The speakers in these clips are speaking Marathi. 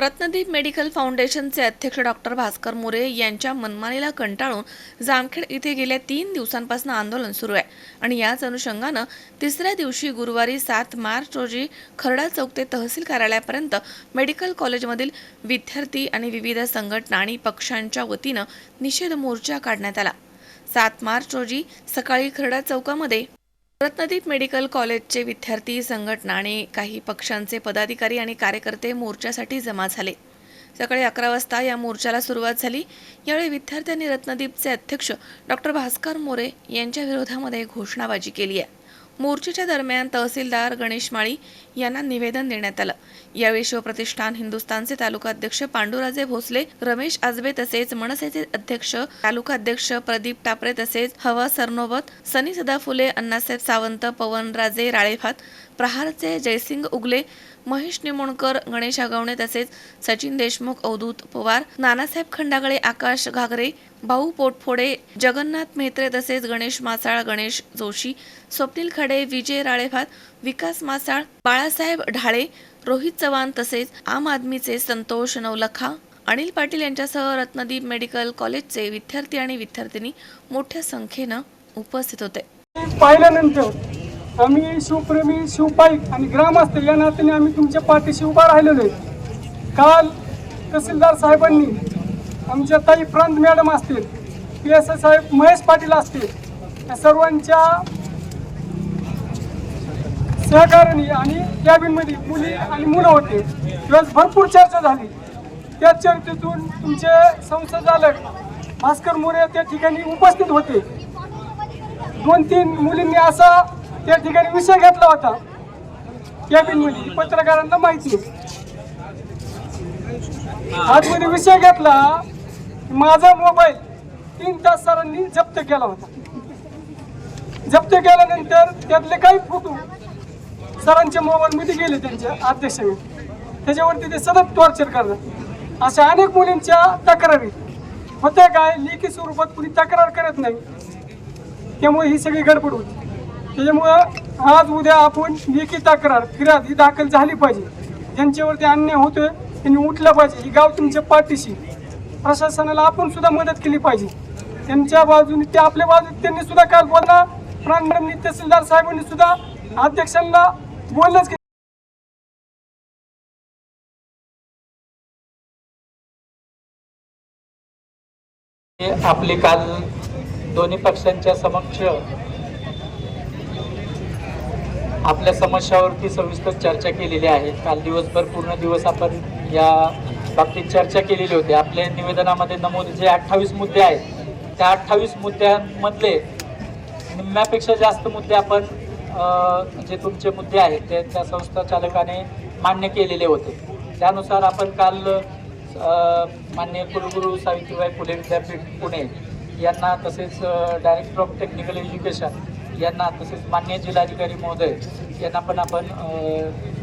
रत्नदीप मेडिकल फाउंडेशनचे अध्यक्ष डॉक्टर भास्कर मोरे यांच्या मनमानीला कंटाळून जामखेड इथे गेल्या तीन दिवसांपासून आंदोलन सुरू आहे. आणि याच अनुषंगानं तिसऱ्या दिवशी गुरुवारी सात मार्च रोजी खरडा चौक ते तहसील कार्यालयापर्यंत मेडिकल कॉलेजमधील विद्यार्थी आणि विविध संघटना आणि पक्षांच्या वतीनं निषेध मोर्चा काढण्यात आला. सात मार्च रोजी सकाळी खरडा चौकामध्ये रत्नदीप मेडिकल कॉलेजचे विद्यार्थी संघटना आणि काही पक्षांचे पदाधिकारी आणि कार्यकर्ते मोर्चासाठी जमा झाले. सकाळी अकरा वाजता या मोर्चाला सुरुवात झाली. यावेळी विद्यार्थ्यांनी रत्नदीपचे अध्यक्ष डॉक्टर भास्कर मोरे यांच्या विरोधामध्ये घोषणाबाजी केली आहे. मोर्चेच्या दरम्यान तहसीलदार गणेश माळी यांना निवेदन देण्यात आलं. यावेळी शिवप्रतिष्ठान हिंदुस्थानचे तालुकाध्यक्ष पांडुराजे भोसले रमेश आजबे तसेच मनसेचे अध्यक्ष तालुकाध्यक्ष प्रदीप टापरे तसेच हवा सरनोबत सनी सदाफुले अण्णासाहेब सावंत पवनराजे राळेभात प्रहारचे जयसिंग उगले महेश निमोणकर गणेश आगवणे तसेच सचिन देशमुख अवधूत पवार नानासाहेब खंडागळे आकाश घागरे भाऊ पोटफोडे जगन्नाथ मेहत्रे तसेच गणेश मासाळ गणेश जोशी स्वप्नील खडे विजय राळेभात विकास मासाळ बाळासाहेब ढाळे रोहित चव्हाण तसेच आम आदमीचे संतोष नवलखा अनिल पाटील यांच्यासह रत्नदीप मेडिकल कॉलेजचे विद्यार्थी आणि विद्यार्थिनी मोठ्या संख्येनं उपस्थित होते. पाहिल्यानंतर आम्ही शिवप्रेमी शिवपाईक आणि ग्रामस्थ या नात्याने आम्ही तुमच्या पाठीशी उभा राहिलेलो आहे. काल तहसीलदार साहेबांनी आमच्या ताई प्रांत मॅडम असतील पी एस आय साहेब महेश पाटील असतील या सर्वांच्या सहकार्याने आणि कॅबिनमध्ये मुली आणि मुलं होते. त्यावेळेस भरपूर चर्चा झाली. त्या चर्चेतून तुमचे संसदालक भास्कर मोरे त्या ठिकाणी उपस्थित होते. दोन तीन मुलींनी असा त्या ठिकाणी विषय घेतला होता. कॅबिनमध्ये पत्रकारांना माहिती. आहे. आतमध्ये विषय घेतला माझा मोबाईल तीन तास सरांनी जप्त केला होता. जप्त केल्यानंतर त्यातले काही फोटो सरांच्या मोबाईल मध्ये गेले त्यांच्या अध्यक्षाने. त्याच्यावरती ते सतत टॉर्चर करतात. अशा अनेक मुलींच्या तक्रारी. होत्या काय? लेखी स्वरूपात कुणी तक्रार करत नाही. त्यामुळे ही सगळी गडबड होती. त्याच्यामुळं आज उद्या आपण लेखी तक्रार फिर्याद ही दाखल झाली पाहिजे. ज्यांच्यावरती अन्याय होतोय त्यांनी उठलं पाहिजे. ही गाव तुमच्या पाठीशी. प्रशासनाला आपण सुद्धा मदत केली पाहिजे. त्यांच्या बाजूने ते आपल्या बाजूने त्यांनी सुद्धा काल बोलणार प्रांगणांनी तहसीलदार साहेबांनी सुद्धा अध्यक्षांना बोललंच की आपले काल दोन्ही पक्षांच्या समक्ष आपल्या समस्यावरती सविस्तर चर्चा केलेली आहे. काल दिवसभर पूर्ण दिवस आपण या बाबतीत चर्चा केलेली होती. आपल्या निवेदनामध्ये नमूद जे अठ्ठावीस मुद्दे आहेत त्या अठ्ठावीस मुद्द्यांमधले निम्म्यापेक्षा जास्त मुद्दे आपण जे तुमचे मुद्दे आहेत ते त्या संस्था चालकाने मान्य केलेले होते. त्यानुसार आपण काल माननीय मान्य कुलगुरू सावित्रीबाई फुले विद्यापीठ पुणे यांना तसेच डायरेक्टर ऑफ टेक्निकल एज्युकेशन यांना तसेच मान्य जिल्हाधिकारी महोदय यांना पण आपण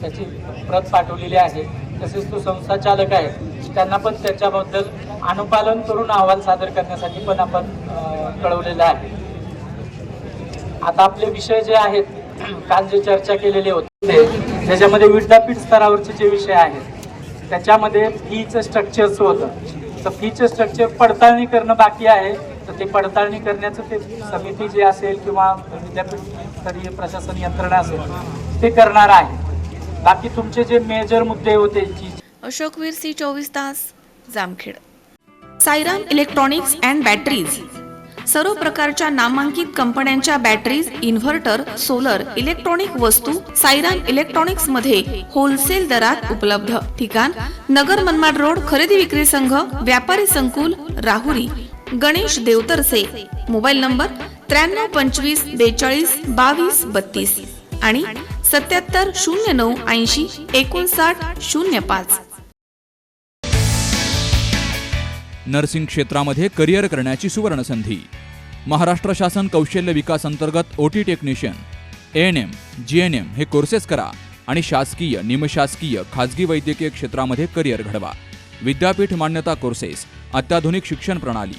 त्याची प्रत पाठवलेली आहे. तसेच तो संस्था चालक आहे त्यांना पण त्याच्याबद्दल अनुपालन करून अहवाल सादर करण्यासाठी पण आपण कळवलेलं आहे. आता आपले विषय जे आहेत काल जे चर्चा केलेले होते त्याच्यामध्ये विद्यापीठ स्तरावरचे जे विषय आहेत त्याच्यामध्ये फीचं स्ट्रक्चरचं होतं. तर फीचं स्ट्रक्चर पडताळणी करणं बाकी आहे. तर ते पडताळणी करण्याचं ते समिती जे असेल किंवा विद्यापीठ स्तरीय प्रशासन यंत्रणा असेल ते करणार आहे. बाकी तुमचे जे मेजर मुद्दे होते अशोक अशोकवीर सी चोवीस तास Jamkhed. Sairam electronics and batteries. सर्व प्रकारच्या नामांकित कंपन्यांच्या बॅटरीज इन्व्हर्टर सोलर इलेक्ट्रॉनिक वस्तू सायराम इलेक्ट्रॉनिक्समध्ये होलसेल दरात उपलब्ध. ठिकाण नगर मनमाड रोड खरेदी विक्री संघ व्यापारी संकुल राहुरी. गणेश देवतरसे. मोबाईल नंबर त्र्याण्णव पंचवीस बेचाळीस बावीस बत्तीस आणि सत्याहत्तर शून्य नऊ ऐंशी एकोणसाठ शून्य पाच. नर्सिंग क्षेत्रामध्ये करिअर करण्याची सुवर्ण संधी महाराष्ट्र शासन कौशल्य विकास अंतर्गत O T technician. N M G N M हे कोर्सेस करा आणि शासकीय निमशासकीय खाजगी वैद्यकीय क्षेत्रामध्ये करिअर घडवा. विद्यापीठ मान्यता कोर्सेस अत्याधुनिक शिक्षण प्रणाली.